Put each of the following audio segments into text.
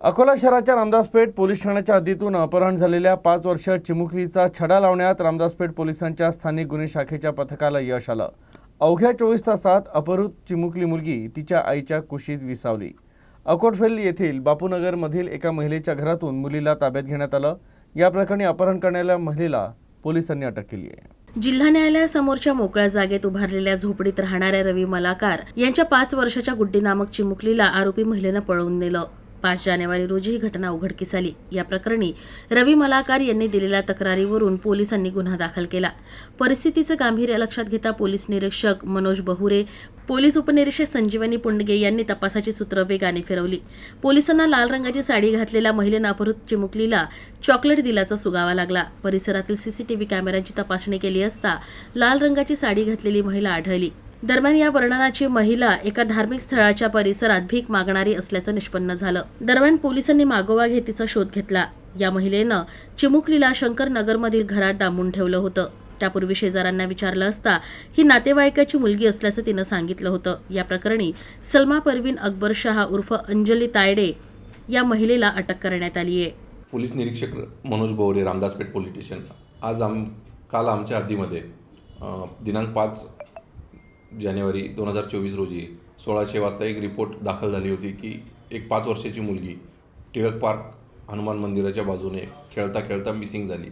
अकोला शहराच्या रामदासपेठ पोलीस ठाण्याच्या हद्दीतून अपहरण झालेल्या पाच वर्ष चिमुकलीचा छडा लावण्यात रामदासपेठ पोलिसांच्या स्थानिक गुन्हे शाखेच्या पथकाला यश आलं. अवघ्या चोवीस तासात अपहृत चिमुकली मुलगी तिच्या आईच्या कुशीत विसावली. अकोटफेल येथील बापूनगरमधील एका महिलेच्या घरातून मुलीला ताब्यात घेण्यात आलं. या प्रकरणी अपहरण करणाऱ्या महिलेला पोलिसांनी अटक केली आहे. जिल्हा न्यायालयासमोरच्या मोकळ्या जागेत उभारलेल्या झोपडीत राहणाऱ्या रवी मलाकार यांच्या पाच वर्षाच्या गुड्डी नामक चिमुकलीला आरोपी महिलेनं पळवून नेलं. पाच जानेवारी रोजी ही घटना उघडकीस आली. या प्रकरणी रवी मलाकार यांनी दिलेल्या तक्रारीवरून पोलिसांनी गुन्हा दाखल केला. परिस्थितीचं गांभीर्य लक्षात घेता पोलीस निरीक्षक मनोज बहुरे पोलीस उपनिरीक्षक संजीवनी पुंडगे यांनी तपासाची सूत्र वेगाने फिरवली. पोलिसांना लाल रंगाची साडी घातलेल्या महिलेनं अपहृत चिमुकलीला चॉकलेट दिल्याचा सुगावा लागला. परिसरातील सीसीटीव्ही कॅमेऱ्यांची तपासणी केली असता लाल रंगाची साडी घातलेली महिला आढळली. दरम्यान या वर्णनाची महिला एका धार्मिक स्थळाच्या परिसरात भीक मागणारी असल्याचं निष्पन्न झालं. दरम्यान पोलिसांनी मागोवा घेतीचा शोध घेतला. या महिलेनं चिमुकलीला शंकर नगरमधील घरात डांबून ठेवलं होतं. त्यापूर्वी शेजाऱ्यांना विचारलं असता ही नातेवाईकाची मुलगी असल्याचं तिनं सांगितलं होतं. या प्रकरणी सलमा परवीन अकबर शहा उर्फ अंजली तायडे या महिलेला अटक करण्यात आली आहे. पोलीस निरीक्षक मनोज बोवरे रामदासपेठ पोलीस स्टेशन. आज आम काल आमच्या हद्दीमध्ये दिनांक पाच जानेवारी दोन हजार चोवीस रोजी सोळाशे वाजता एक रिपोर्ट दाखल झाली होती की एक पाच वर्षाची मुलगी टिळक पार्क हनुमान मंदिराच्या बाजूने खेळता खेळता मिसिंग झाली.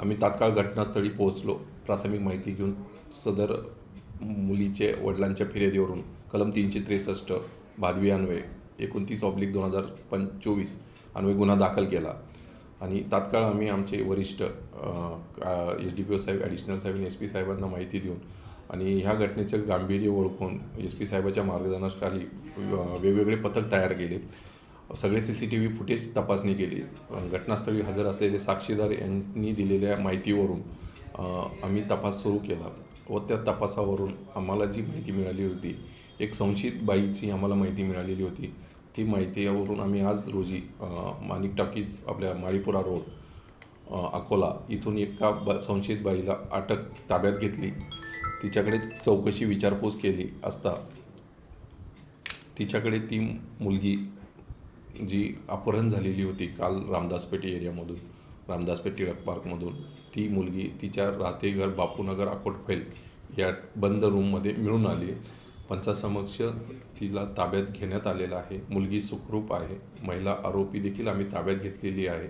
आम्ही तात्काळ घटनास्थळी पोहोचलो. प्राथमिक माहिती घेऊन सदर मुलीचे वडिलांच्या फिर्यादीवरून कलम तीनशे त्रेसष्ट भादवी अन्वये एकोणतीस ऑब्लिक दोन हजार पं चोवीस अन्वये गुन्हा दाखल केला आणि तात्काळ आम्ही आमचे वरिष्ठ एस डी पी ओ साहेब ॲडिशनल साहेब एस पी साहेबांना माहिती देऊन आणि ह्या घटनेचं गांभीर्य ओळखून एस पी साहेबाच्या मार्गदर्शनाखाली वेगवेगळे पथक तयार केले. सगळे C C T V footage तपासणी केली. घटनास्थळी हजर असलेले साक्षीदार यांनी दिलेल्या माहितीवरून आम्ही तपास सुरू केला व त्या तपासावरून आम्हाला जी माहिती मिळाली होती एक संशयित बाईची आम्हाला माहिती मिळालेली होती. ती माहितीवरून आम्ही आज रोजी माणिक टाकीज आपल्या माळीपुरा रोड अकोला इथून एका ब संशयित बाईला अटक ताब्यात घेतली. तिच्याकडे चौकशी विचारपूस केली असता तिच्याकडे ती मुलगी जी अपहरण झालेली होती काल रामदासपेठ एरियामधून रामदासपेठ टिळक पार्कमधून ती मुलगी तिच्या राहते घर बापूनगर अकोटफेल या बंद रूममध्ये मिळून आली पंचासमक्ष तिला ताब्यात घेण्यात आलेलं आहे. मुलगी सुखरूप आहे. महिला आरोपी देखील आम्ही ताब्यात घेतलेली आहे.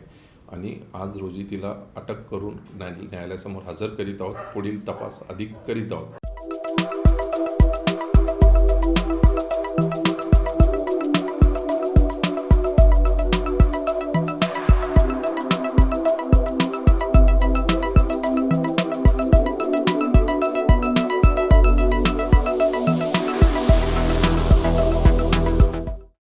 आणि आज रोजी तिला अटक करून न्याय न्यायालयासमोर हजर करीत आहोत. पुढील तपास अधिक करीत आहोत.